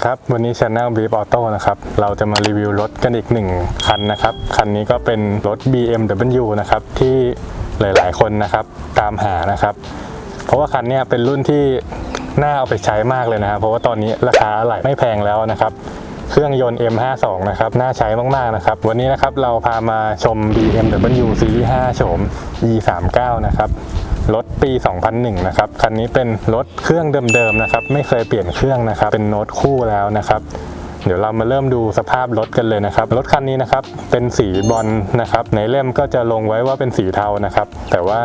วัสดีครับ วันนี้ Channel Beep Auto นะครับ เราจะมารีวิวรถกันอีกหนึ่งคันนะครับ คันนี้ก็เป็นรถ BMW นะครับ ที่หลายๆ คนนะครับ ตามหานะครับ เพราะว่าคันนี้เป็นรุ่นที่น่าเอาไปใช้มากเลยนะครับ เพราะว่าตอนนี้ราคาอะไหล่ไม่แพงแล้วนะครับเครื่องยนต์ M52 นะครับ น่าใช้มาก ๆ นะครับ วันนี้นะครับ เราพามาชม BMW Series 5 โฉม E39 นะครับ รถปี 2001 นะครับ คันนี้เป็นรถเครื่องเดิมๆนะครับ ไม่เคยเปลี่ยนเครื่องนะครับ เป็นโน้ตคู่แล้วนะครับเดี๋ยวเรามาเริ่มดูสภาพรถกันเลยนะครับ รถคันนี้นะครับเป็นสีบอลนะครับ ในเล่มก็จะลงไว้ว่าเป็นสีเทานะครับ แต่ว่า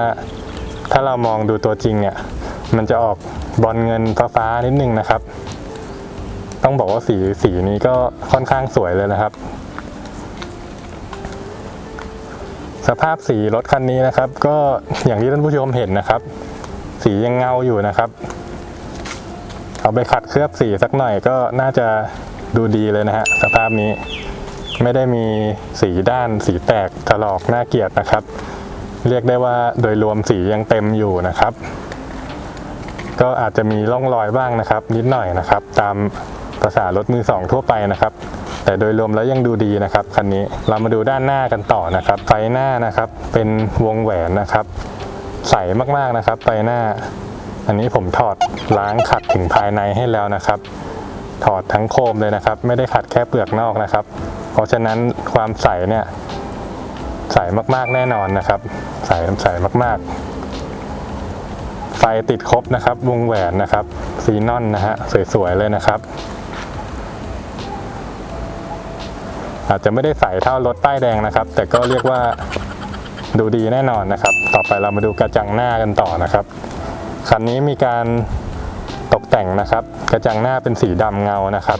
ถ้าเรามองดูตัวจริงเนี่ย มันจะออกบอลเงินฟ้าๆนิดนึงนะครับ ต้องบอกว่าสีสีนี้ก็ค่อนข้างสวยเลยนะครับ สภาพสีรถคันนี้นะครับ ก็อย่างที่ท่านผู้ชมเห็นนะครับ สียังเงาอยู่นะครับ เอาไปขัดเคลือบสีสักหน่อยก็น่าจะดูดีเลยนะฮะสภาพนี้ไม่ได้มีสีด้านสีแตกถลอกน่าเกลียดนะครับ เรียกได้ว่าโดยรวมสียังเต็มอยู่นะครับ ก็อาจจะมีร่องรอยบ้างนะครับ นิดหน่อยนะครับ ตาม ภาษารถมือสองทั่วไปนะครับ แต่โดยรวมแล้วยังดูดีนะครับคันนี้เรามาดูด้านหน้ากันต่อนะครับ ไฟหน้านะครับเป็นวงแหวนนะครับ ใสมากๆนะครับไฟหน้า อันนี้ผมถอดล้างขัดถึงภายในให้แล้วนะครับ ถอดทั้งโคมเลยนะครับ ไม่ได้ขัดแค่เปลือกนอกนะครับ เพราะฉะนั้นความใสเนี่ยใสมากๆแน่นอนนะครับ ใสใสมากๆ ไฟติดครบนะครับ วงแหวนนะครับซีนอนนะฮะสวยๆเลยนะครับ อาจจะไม่ได้ใส่เท่ารถป้ายแดงนะครับ แต่ก็เรียกว่าดูดีแน่นอนนะครับ ต่อไปเรามาดูกระจังหน้ากันต่อนะครับคันนี้มีการตกแต่งนะครับ กระจังหน้าเป็นสีดำเงานะครับ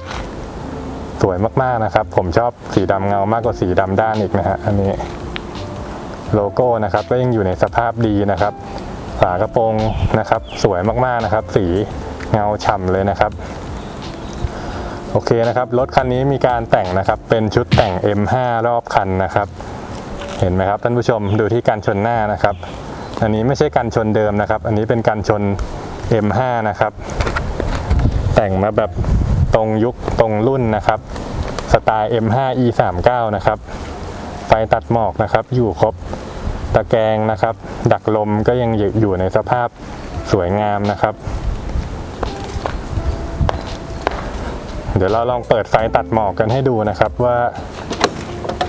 สวยมากๆนะครับ ผมชอบสีดำเงามากกว่าสีดำด้านอีกนะฮะอันนี้โลโก้นะครับ ก็ยังอยู่ในสภาพดีนะครับ ฝากระโปรงนะครับ สวยมากๆนะครับ สีเงาฉ่ำเลยนะครับ โอเคนะครับ รถคันนี้มีการแต่งนะครับ เป็นชุดแต่ง M5 รอบคันนะครับ เห็นไหมครับท่านผู้ชมดูที่การชนหน้านะครับ อันนี้ไม่ใช่การชนเดิมนะครับ อันนี้เป็นการชน M5 นะครับ แต่งมาแบบตรงยุคตรงรุ่นนะครับ สไตล์ M5 E39 นะครับ ไฟตัดหมอกนะครับ อยู่ครบ ตะแกรงนะครับ ดักลมก็ยังอยู่ในสภาพสวยงามนะครับ เดี๋ยวเราลองเปิดไฟตัดหมอกกันให้ดูนะครับว่า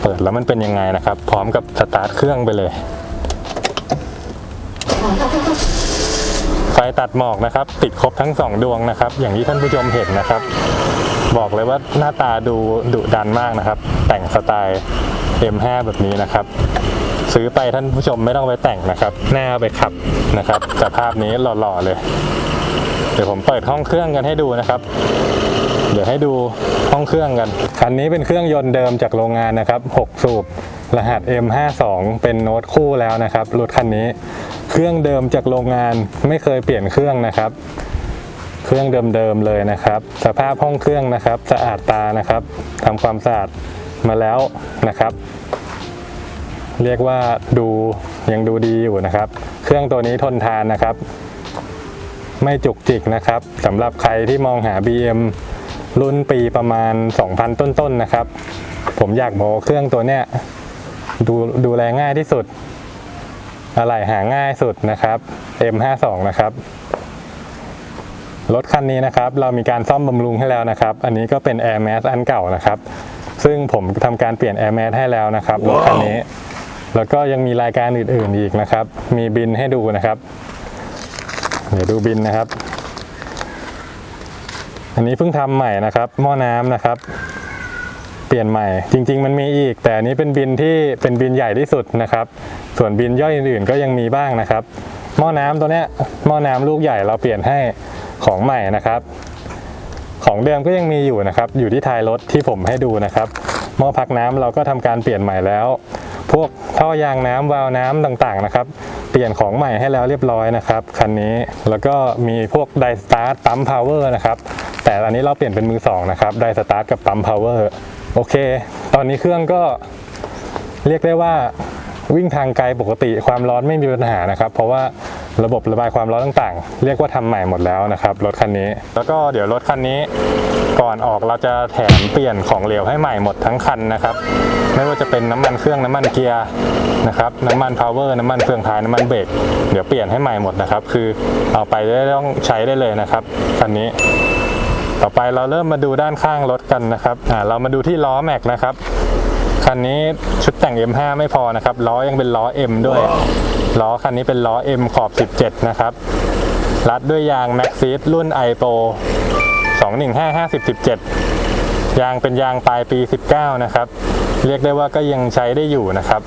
เปิดแล้วมันเป็นยังไงนะครับ พร้อมกับสตาร์ทเครื่องไปเลย ไฟตัดหมอกนะครับ ติดครบทั้งสองดวงนะครับ อย่างที่ท่านผู้ชมเห็นนะครับ บอกเลยว่าหน้าตาดูดุดันมากนะครับ แต่งสไตล์ M5 แบบนี้นะครับ ซื้อไปท่านผู้ชมไม่ต้องไปแต่งนะครับ หน้าเอาไปขับนะครับสภาพนี้หล่อๆเลย เดี๋ยวผมเปิดห้องเครื่องกันให้ดูนะครับ เดี๋ยวให้ดูห้องเครื่องกัน คันนี้เป็นเครื่องยนต์เดิมจากโรงงานนะครับ 6 สูบ รหัส M52 เป็นโน้ตคู่แล้วนะครับ รถคันนี้ เครื่องเดิมจากโรงงานไม่เคยเปลี่ยนเครื่องนะครับ เครื่องเดิมๆเลยนะครับ สภาพห้องเครื่องนะครับ สะอาดตานะครับทำความสะอาดมาแล้วนะครับ เรียกว่าดูยังดูดีอยู่นะครับ เครื่องตัวนี้ทนทานนะครับ ไม่จุกจิกนะครับสำหรับใครที่มองหา BM รุ่นปีประมาณ 2,000 ต้นๆนะครับ ผมอยากบอกว่าเครื่องตัวเนี้ยดูดูแลง่ายที่สุด อะไหล่หาง่ายสุดนะครับ M52 นะครับรถคันนี้นะครับ เรามีการซ่อมบำรุงให้แล้วนะครับ อันนี้ก็เป็น Air Max อันเก่านะครับ ซึ่งผมทำการเปลี่ยน Air Max ให้แล้วนะครับรถคันนี้ แล้วก็ยังมีรายการอื่นๆอีกนะครับ มีบินให้ดูนะครับ เดี๋ยวดูบินนะครับ อันนี้เพิ่งทำใหม่นะครับหม้อน้ำนะครับ เปลี่ยนใหม่ จริง ๆ มันมีอีก แต่อันนี้เป็นบินที่เป็นบินใหญ่ที่สุดนะครับ ส่วนบินย่อยอื่นๆก็ยังมีบ้างนะครับหม้อน้ำตัวเนี้ยหม้อน้ำลูกใหญ่เราเปลี่ยนให้ของใหม่นะครับ ของเดิมก็ยังมีอยู่นะครับ อยู่ที่ท้ายรถที่ผมให้ดูนะครับหม้อพักน้ำเราก็ทำการเปลี่ยนใหม่แล้ว พวกท่อยางน้ำวาล์วน้ำต่างๆนะครับ เปลี่ยนของใหม่ให้แล้วเรียบร้อยนะครับคันนี้แล้วก็มีพวกไดสตาร์ทปั๊มพาวเวอร์นะครับ แต่อันนี้เราเปลี่ยนเป็นมือสองนะครับ ได้สตาร์ทกับปั๊มพาวเวอร์โอเค ตอนนี้เครื่องก็เรียกได้ว่าวิ่งทางไกลปกติความร้อนไม่มีปัญหานะครับ เพราะว่าระบบระบายความร้อนต่างๆ เรียกว่าทำใหม่หมดแล้วนะครับรถคันนี้ แล้วก็เดี๋ยวรถคันนี้ก่อนออกเราจะแถมเปลี่ยนของเหลวให้ใหม่หมดทั้งคันนะครับ ไม่ว่าจะเป็นน้ำมันเครื่องน้ำมันเกียร์นะครับน้ำมันพาวเวอร์น้ำมันเฟืองท้ายน้ำมันเบรกเดี๋ยวเปลี่ยนให้ใหม่หมดนะครับ คือเอาไปได้ต้องใช้ได้เลยนะครับคันนี้ ต่อไปเราเริ่มมาดูด้านข้างรถกันนะครับอ่าเรามาดูที่ล้อแม็กนะครับคันนี้ชุดแต่ง M5 ไม่พอนะครับล้อยังเป็นล้อ M ด้วยล้อคันนี้เป็นล้อ M ขอบ 17 นะครับ รัดด้วยยาง Max Seed รุ่น i Pro 215 50 17 ยางเป็นยางปลายปี 19 นะครับ เรียกได้ว่าก็ยังใช้ได้อยู่นะครับ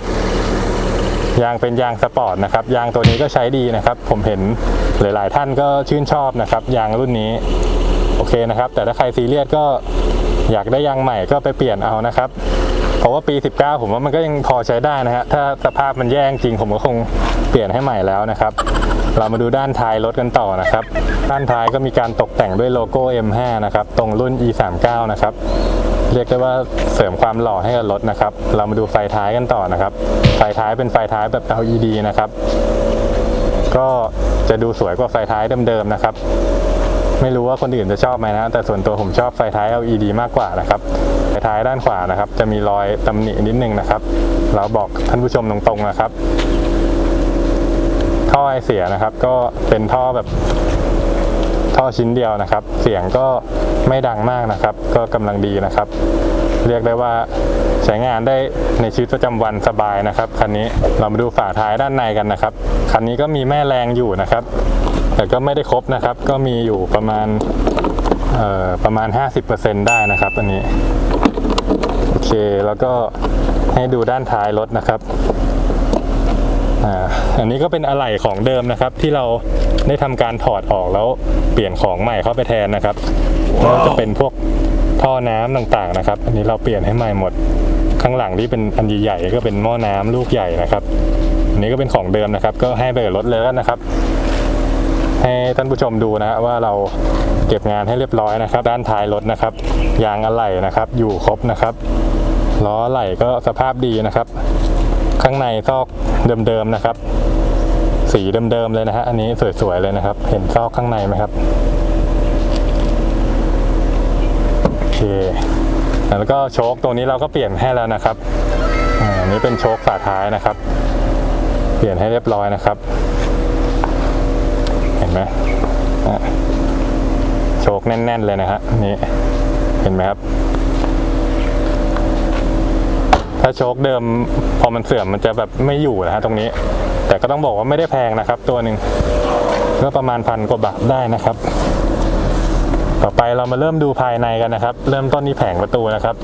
ยางเป็นยางสปอร์ตนะครับ ยางตัวนี้ก็ใช้ดีนะครับ ผมเห็นหลาย ๆ ท่านก็ชื่นชอบนะครับ ยางรุ่นนี้ โอเคนะครับ แต่ถ้าใครซีเรียสก็อยากได้ยางใหม่ก็ไปเปลี่ยนเอานะครับ เพราะว่าปี 19 ผมว่ามันก็ยังพอใช้ได้นะฮะถ้าสภาพมันแย่จริงผมก็คงเปลี่ยนให้ใหม่แล้วนะครับ เรามาดูด้านท้ายรถกันต่อนะครับ ด้านท้ายก็มีการตกแต่งด้วยโลโก้ M5 นะครับ ตรงรุ่น E39 นะครับเรียกได้ว่าเสริมความหล่อให้กับรถนะครับ เรามาดูไฟท้ายกันต่อนะครับ ไฟท้ายเป็นไฟท้ายแบบ LED นะครับ ก็จะดูสวยกว่าไฟท้ายเดิมๆนะครับ ไม่รู้ว่าคนอื่นจะชอบไหมนะ แต่ส่วนตัวผมชอบไฟท้าย LED มากกว่านะครับไฟท้ายด้านขวานะครับ จะมีรอยตำหนินิดนึงนะครับ เราบอกท่านผู้ชมตรงๆนะครับ ท่อไอเสียนะครับ ก็เป็นท่อแบบท่อชิ้นเดียวนะครับ เสียงก็ไม่ดังมากนะครับ ก็กำลังดีนะครับ เรียกได้ว่าใช้งานได้ในชีวิตประจำวันสบายนะครับคันนี้เรามาดูฝาท้ายด้านในกันนะครับคันนี้ก็มีแม่แรงอยู่นะครับ แต่ก็ไม่ได้ครบนะครับ ก็มีอยู่ประมาณประมาณ 50%ได้นะครับ อันนี้ โอเค แล้วก็ให้ดูด้านท้ายรถนะครับอันนี้ก็เป็นอะไหล่ของเดิมนะครับ ที่เราได้ทำการถอดออกแล้วเปลี่ยนของใหม่เข้าไปแทนนะครับก็จะเป็นพวกท่อน้ำต่างๆนะครับ อันนี้เราเปลี่ยนให้ใหม่หมดข้างหลังที่เป็นอันใหญ่ๆก็เป็นหม้อน้ำลูกใหญ่นะครับ อันนี้ก็เป็นของเดิมนะครับ ก็ให้ไปกับรถเลยแล้วนะครับ ให้ท่านผู้ชมดูนะว่าเราเก็บงานให้เรียบร้อยนะครับ ด้านท้ายรถนะครับ ยางอะไหล่นะครับ อยู่ครบนะครับล้ออะไหล่ก็สภาพดีนะครับ ข้างในซอกเดิมๆนะครับ สีเดิมๆเลยนะฮะอันนี้สวยๆเลยนะครับ เห็นซอกข้างในไหมครับโอเคแล้วก็โชคตรงนี้เราก็เปลี่ยนให้แล้วนะครับอันนี้เป็นโชคฝาท้ายนะครับ เปลี่ยนให้เรียบร้อยนะครับ เห็นไหมโชคแน่น ๆ เลยนะฮะอันนี่เห็นไหมครับ ถ้าโชคเดิมพอมันเสื่อมมันจะแบบไม่อยู่นะฮะตรงนี้ แต่ก็ต้องบอกว่าไม่ได้แพงนะครับ ตัวหนึ่งก็ประมาณพันกว่าบาทได้นะครับ ต่อไปเรามาเริ่มดูภายในกันนะครับ เริ่มต้นที่แผงประตูนะครับ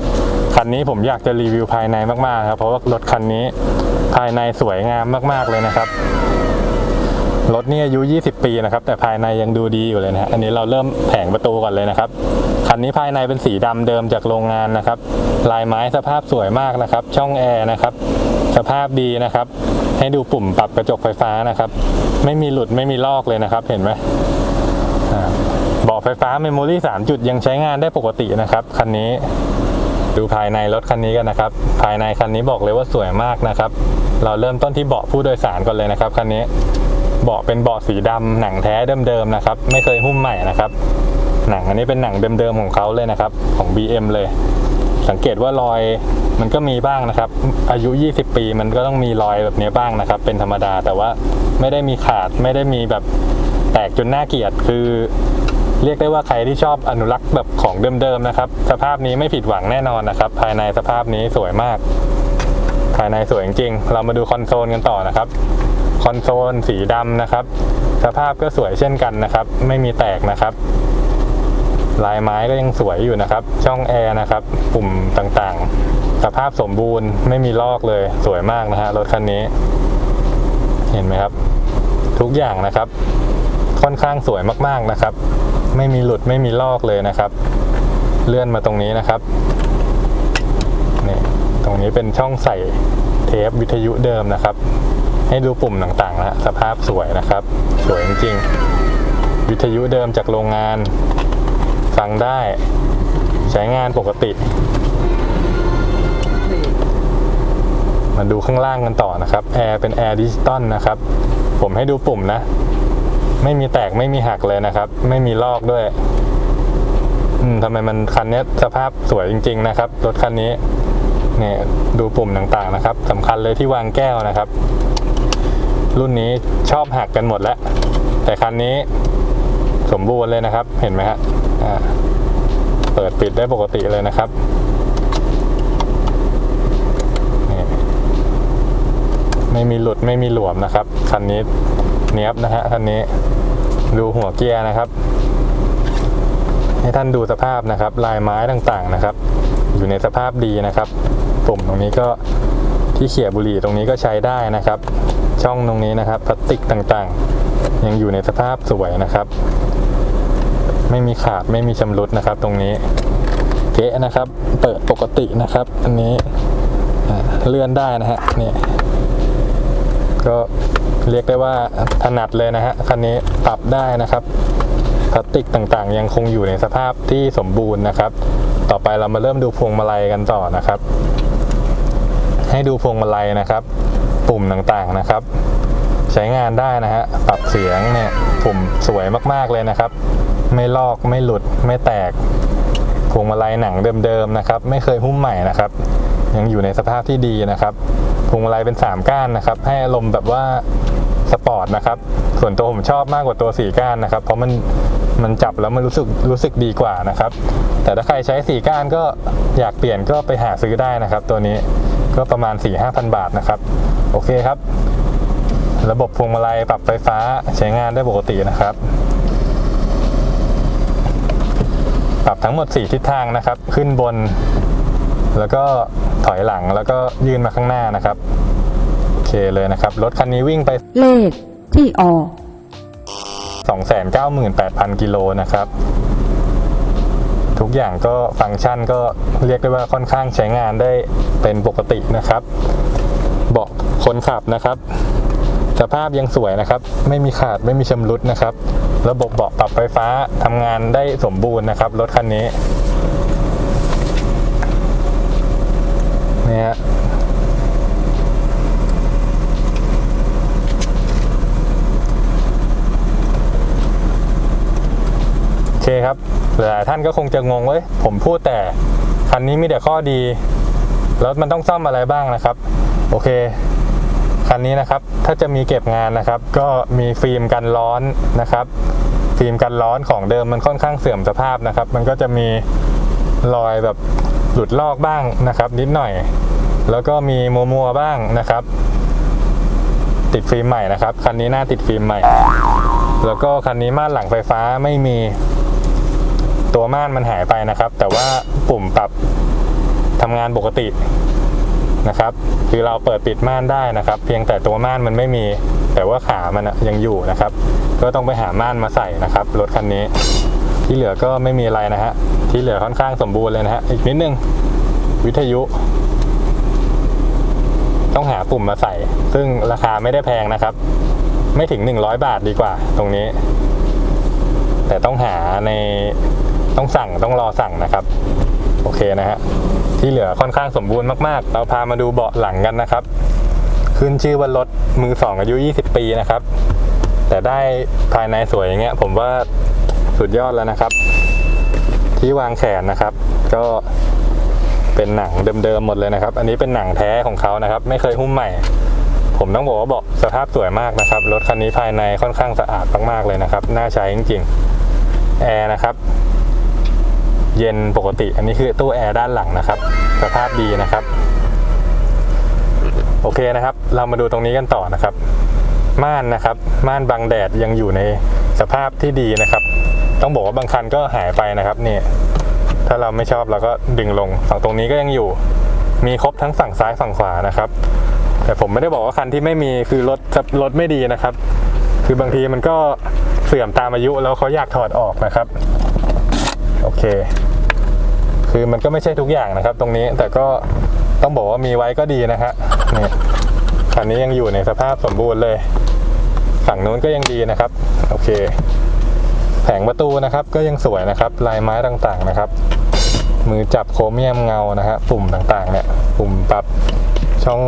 คันนี้ผมอยากจะรีวิวภายในมากๆครับเพราะว่ารถคันนี้ภายในสวยงามมาก ๆเลยนะครับ รถนี่อายุ 20 ปีนะครับ แต่ภายในยังดูดีอยู่เลยนะฮะอันนี้เราเริ่มแผงประตูก่อนเลยนะครับคันนี้ภายในเป็นสีดำเดิมจากโรงงานนะครับ ลายไม้สภาพสวยมากนะครับ ช่องแอร์นะครับ สภาพดีนะครับ ให้ดูปุ่มปรับกระจกไฟฟ้านะครับ ไม่มีหลุดไม่มีลอกเลยนะครับ เห็นไหมเบาะไฟฟ้าเมมโมรี่3จุดยังใช้งานได้ปกตินะครับคันนี้ดูภายในรถคันนี้กันนะครับ ภายในคันนี้บอกเลยว่าสวยมากนะครับ เราเริ่มต้นที่เบาะผู้โดยสารก่อนเลยนะครับคันนี้ เบาะเป็นเบาะสีดำหนังแท้เดิมๆนะครับ ไม่เคยหุ้มใหม่นะครับ หนังอันนี้เป็นหนังเดิมๆของเขาเลยนะครับ ของ BM เลย สังเกตว่ารอยมันก็มีบ้างนะครับ อายุ 20 ปีมันก็ต้องมีรอยแบบนี้บ้างนะครับ เป็นธรรมดาแต่ว่าไม่ได้มีขาดไม่ได้มีแบบแตกจนน่าเกลียดคือเรียกได้ว่าใครที่ชอบอนุรักษ์แบบของเดิมๆนะครับ สภาพนี้ไม่ผิดหวังแน่นอนนะครับ ภายในสภาพนี้สวยมาก ภายในสวยจริงๆเรามาดูคอนโซลกันต่อนะครับ คอนโซลสีดำนะครับ สภาพก็สวยเช่นกันนะครับ ไม่มีแตกนะครับ ลายไม้ก็ยังสวยอยู่นะครับ ช่องแอร์นะครับ ปุ่มต่างๆ สภาพสมบูรณ์ไม่มีลอกเลยสวยมากนะฮะรถคันนี้ เห็นไหมครับ ทุกอย่างนะครับ ค่อนข้างสวยมากๆนะครับ ไม่มีหลุดไม่มีลอกเลยนะครับ เลื่อนมาตรงนี้นะครับนี่ตรงนี้เป็นช่องใส่เทปวิทยุเดิมนะครับ ให้ดูปุ่มต่างๆนะฮะสภาพสวยนะครับ สวยจริงๆ วิทยุเดิมจากโรงงาน ฟังได้ ใช้งานปกติ มาดูข้างล่างกันต่อนะครับ แอร์เป็นแอร์ดิจิตอลนะครับ ผมให้ดูปุ่มนะ ไม่มีแตกไม่มีหักเลยนะครับ ไม่มีลอกด้วยอืมทำไมมันคันนี้สภาพสวยจริง ๆ นะครับ รถคันนี้เนี่ยดูปุ่มต่างๆนะครับสำคัญเลยที่วางแก้วนะครับ รุ่นนี้ชอบหักกันหมดแล้ว แต่คันนี้สมบูรณ์เลยนะครับ เห็นไหมฮะเปิดปิดได้ปกติเลยนะครับไม่มีหลุดไม่มีหลวมนะครับคันนี้เนี้ยบนะฮะคันนี้ดูหัวเกียร์นะครับ ให้ท่านดูสภาพนะครับ ลายไม้ต่างๆนะครับ อยู่ในสภาพดีนะครับ ปุ่มตรงนี้ก็ที่เขี่ยบุหรี่ตรงนี้ก็ใช้ได้นะครับ ช่องตรงนี้นะครับพลาสติกต่างๆ ยังอยู่ในสภาพสวยนะครับ ไม่มีขาดไม่มีชำรุดนะครับ ตรงนี้เก๊ะนะครับ เปิดปกตินะครับ อันนี้เลื่อนได้นะฮะนี่ก็เรียกได้ว่าถนัดเลยนะฮะคันนี้ปรับได้นะครับพลาสติกต่างๆ ยังคงอยู่ในสภาพที่สมบูรณ์นะครับ ต่อไปเรามาเริ่มดูพวงมาลัยกันต่อนะครับ ให้ดูพวงมาลัยนะครับ ปุ่มต่างๆนะครับ ใช้งานได้นะฮะปรับเสียงเนี่ยปุ่มสวยมากๆเลยนะครับ ไม่ลอกไม่หลุดไม่แตกพวงมาลัยหนังเดิมๆนะครับ ไม่เคยหุ้มใหม่นะครับ ยังอยู่ในสภาพที่ดีนะครับพวงมาลัยเป็น 3 ก้านนะครับ ให้อารมณ์แบบว่าสปอร์ตนะครับ ส่วนตัวผมชอบมากกว่าตัว 4 ก้านนะครับ เพราะมันมันจับแล้วมันรู้สึกรู้สึกดีกว่านะครับ แต่ถ้าใครใช้ 4 ก้านก็อยากเปลี่ยนก็ไปหาซื้อได้นะครับ ตัวนี้ ก็ประมาณ 4-5,000 บาทนะครับ โอเคครับ ระบบพวงมาลัยปรับไฟฟ้าใช้งานได้ปกตินะครับ ปรับทั้งหมด 4 ทิศทางนะครับ ขึ้นบน แล้วก็ถอยหลังแล้วก็ยื่นมาข้างหน้านะครับ โอเคเลยนะครับ รถคันนี้วิ่งไปเลขที่ออก298,000 กิโลนะครับ ทุกอย่างก็ฟังก์ชันก็เรียกได้ว่าค่อนข้างใช้งานได้เป็นปกตินะครับ เบาะคนขับนะครับ สภาพยังสวยนะครับ ไม่มีขาดไม่มีชำรุดนะครับ ระบบเบาะปรับไฟฟ้าทำงานได้สมบูรณ์นะครับ รถคันนี้เนี่ยฮะโอเคครับ หลายท่านก็คงจะงงเว้ยผมพูดแต่คันนี้มีแต่ข้อดี แล้วมันต้องซ่อมอะไรบ้างนะครับ โอเค คันนี้นะครับถ้าจะมีเก็บงานนะครับ ก็มีฟิล์มกันร้อนนะครับ ฟิล์มกันร้อนของเดิมมันค่อนข้างเสื่อมสภาพนะครับ มันก็จะมีรอยแบบหลุดลอกบ้างนะครับ นิดหน่อย แล้วก็มีมัวมัวบ้างนะครับ ติดฟิล์มใหม่นะครับ คันนี้หน้าติดฟิล์มใหม่ แล้วก็คันนี้ม่านหลังไฟฟ้าไม่มี ตัวม่านมันหายไปนะครับ แต่ว่าปุ่มปรับทำงานปกตินะครับ คือเราเปิดปิดม่านได้นะครับ เพียงแต่ตัวม่านมันไม่มี แต่ว่าขามันยังอยู่นะครับ ก็ต้องไปหาม่านมาใส่นะครับ รถคันนี้ ที่เหลือก็ไม่มีอะไรนะฮะ ที่เหลือค่อนข้างสมบูรณ์เลยนะฮะ อีกนิดนึง วิทยุ ต้องหาปุ่มมาใส่ ซึ่งราคาไม่ได้แพงนะครับ ไม่ถึง 100 บาทดีกว่า ตรงนี้ แต่ต้องหาใน ต้องสั่งต้องรอสั่งนะครับ โอเคนะฮะที่เหลือค่อนข้างสมบูรณ์มากๆ เราพามาดูเบาะหลังกันนะครับ ขึ้นชื่อว่ารถมือสองอายุ 20 ปีนะครับ แต่ได้ภายในสวยอย่างเงี้ย ผมว่าสุดยอดแล้วนะครับ ที่วางแขนนะครับ ก็เป็นหนังเดิมๆหมดเลยนะครับ อันนี้เป็นหนังแท้ของเขานะครับ ไม่เคยหุ้มใหม่ ผมต้องบอกว่าเบาะสภาพสวยมากนะครับ รถคันนี้ภายในค่อนข้างสะอาดมากๆเลยนะครับ น่าใช้จริงๆแอร์นะครับ เย็นปกติ อันนี้คือตู้แอร์ด้านหลังนะครับ สภาพดีนะครับ โอเคนะครับ เรามาดูตรงนี้กันต่อนะครับ ม่านนะครับ ม่านบังแดดยังอยู่ในสภาพที่ดีนะครับ ต้องบอกว่าบางคันก็หายไปนะครับนี่ถ้าเราไม่ชอบเราก็ดึงลง ฝั่งตรงนี้ก็ยังอยู่ มีครบทั้งฝั่งซ้ายฝั่งขวานะครับ แต่ผมไม่ได้บอกว่าคันที่ไม่มีคือรถรถไม่ดีนะครับ คือบางทีมันก็เสื่อมตามอายุแล้วเขาอยากถอดออกนะครับ โอเค คือมันก็ไม่ใช่ทุกอย่างนะครับ ตรงนี้แต่ก็ต้องบอกว่ามีไว้ก็ดีนะฮะนี่คันนี้ยังอยู่ในสภาพสมบูรณ์เลย ฝั่งนู้นก็ยังดีนะครับ โอเค แผงประตูนะครับ ก็ยังสวยนะครับ ลายไม้ต่างๆนะครับ มือจับโครเมียมเงานะฮะปุ่มต่างๆ เนี่ยปุ่มปรับช่อง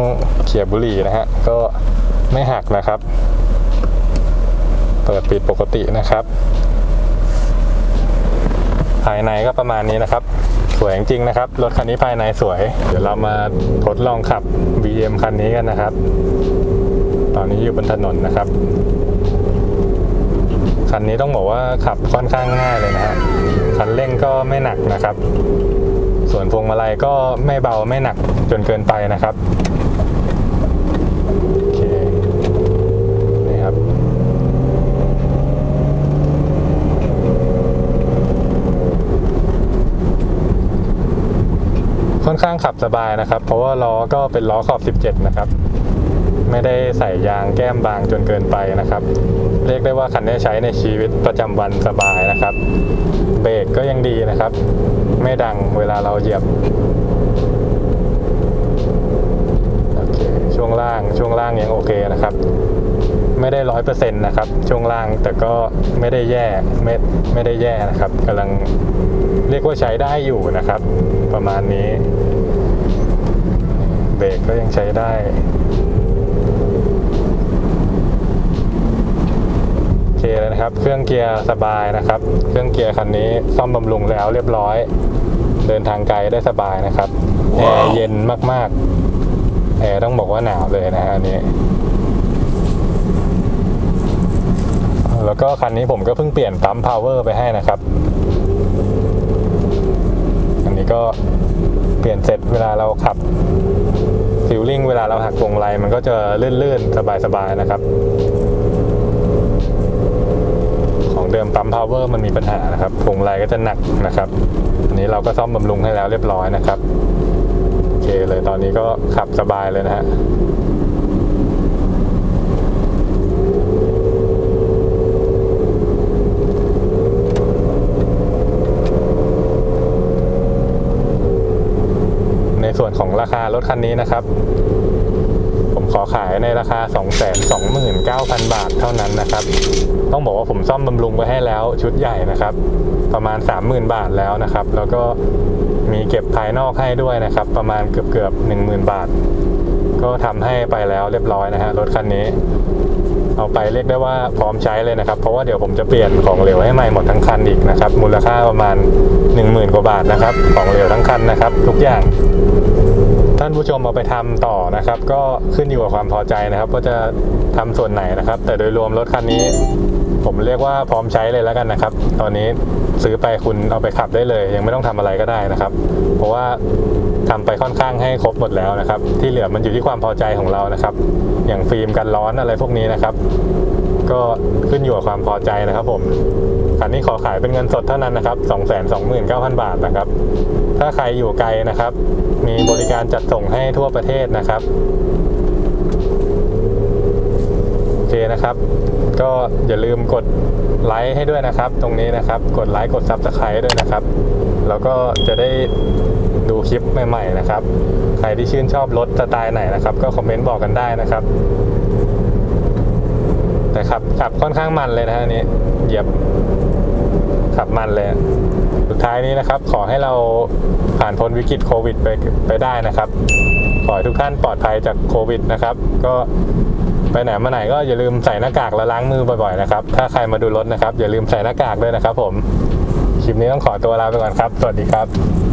เขียบบุหรี่นะฮะก็ไม่หักนะครับ เปิดปิดปกตินะครับ ภายในก็ประมาณนี้นะครับ สวยจริงนะครับ รถคันนี้ภายในสวย เดี๋ยวเรามาทดลองขับ BM คันนี้กันนะครับ ตอนนี้อยู่บนถนนนะครับ คันนี้ต้องบอกว่าขับค่อนข้างง่ายเลยนะฮะคันเร่งก็ไม่หนักนะครับ ส่วนพวงมาลัยก็ไม่เบาไม่หนักจนเกินไปนะครับ โอเค นี่ครับ ค่อนข้างขับสบายนะครับ เพราะว่าล้อก็เป็นล้อขอบ 17 นะครับ ไม่ได้ใส่ยางแก้มบางจนเกินไปนะครับ เรียกได้ว่าคันนี้ใช้ในชีวิตประจำวันสบายนะครับ เบรกก็ยังดีนะครับ ไม่ดังเวลาเราเหยียบช่วงล่างช่วงล่างยังโอเคนะครับ ไม่ได้ร้อยเปอร์เซ็นต์นะครับ ช่วงล่างแต่ก็ไม่ได้แย่ไม่ไม่ได้แย่นะครับกำลังเรียกว่าใช้ได้อยู่นะครับ ประมาณนี้เบรกก็ยังใช้ได้โอเคเลยนะครับ เครื่องเกียร์สบายนะครับ เครื่องเกียร์คันนี้ซ่อมบำรุงแล้วเรียบร้อย เดินทางไกลได้สบายนะครับ แอร์เย็นมากๆ แอร์ต้องบอกว่าหนาวเลยนะฮะอันนี้ แล้วก็คันนี้ผมก็เพิ่งเปลี่ยนปั๊มพาวเวอร์ไปให้นะครับ อันนี้ก็เปลี่ยนเสร็จเวลาเราขับฟิลลิ่งเวลาเราหักพวงมาลัยมันก็จะลื่นๆ สบายๆ นะครับ ของเดิมปั๊มพาวเวอร์มันมีปัญหานะครับพวงมาลัยก็จะหนักนะครับอันนี้เราก็ซ่อมบำรุงให้แล้วเรียบร้อยนะครับ โอเคเลยตอนนี้ก็ขับสบายเลยนะฮะ ในส่วนของรา คันนี้นะครับ ผมขอขายในราคา 229,000 บาทเท่านั้นนะครับ ต้องบอกว่าผมซ่อมบำรุงไว้ให้แล้วชุดใหญ่นะครับ ประมาณ 30,000 บาทแล้วนะครับ แล้วก็มีเก็บภายนอกให้ด้วยนะครับ ประมาณเกือบเกือบ10,000 บาท ก็ทำให้ไปแล้วเรียบร้อยนะฮะรถคันนี้เอาไปเรียกได้ว่าพร้อมใช้เลยนะครับ เพราะว่าเดี๋ยวผมจะเปลี่ยนของเหลวให้ใหม่หมดทั้งคันอีกนะครับ มูลค่าประมาณ 10,000 กว่าบาทนะครับ ของเหลวทั้งคันนะครับ ทุกอย่างานผู้ชมเอาไปทำต่อนะครับ ก็ขึ้นอยู่กับความพอใจนะครับว่าจะทำส่วนไหนนะครับ แต่โดยรวมรถคันนี้ ผมเรียกว่าพร้อมใช้เลยแล้วกันนะครับ ตอนนี้ซื้อไปคุณเอาไปขับได้เลย ยังไม่ต้องทำอะไรก็ได้นะครับ เพราะว่าทำไปค่อนข้างให้ครบหมดแล้วนะครับ ที่เหลือมันอยู่ที่ความพอใจของเรานะครับ อย่างฟิล์มกันร้อนอะไรพวกนี้นะครับ ก็ขึ้นอยู่กับความพอใจนะครับผม คันนี้ขอขายเป็นเงินสดเท่านั้นนะครับ 229,000 บาทนะครับ ถ้าใครอยู่ไกลนะครับ มีบริการจัดส่งให้ทั่วประเทศนะครับ โอเคนะครับ ก็อย่าลืมกดไลค์ให้ด้วยนะครับ ตรงนี้นะครับ กดไลค์กดซับสไครต์ด้วยนะครับ แล้วก็จะได้ดูคลิปใหม่ ๆ นะครับ ใครที่ชื่นชอบรถสไตล์ไหนนะครับ ก็คอมเมนต์บอกกันได้นะครับ แต่ขับขับค่อนข้างมันเลยนะฮะอันนี้เหยียบ ขับมันเลย สุดท้ายนี้นะครับ ขอให้เราผ่านพ้นวิกฤตโควิดไปไปได้นะครับ ขอให้ทุกท่านปลอดภัยจากโควิดนะครับ ก็ไปไหนมาไหนก็อย่าลืมใส่หน้ากากและล้างมือบ่อยๆนะครับ ถ้าใครมาดูรถนะครับ อย่าลืมใส่หน้ากากด้วยนะครับ ผม คลิปนี้ต้องขอตัวลาไปก่อนครับ สวัสดีครับ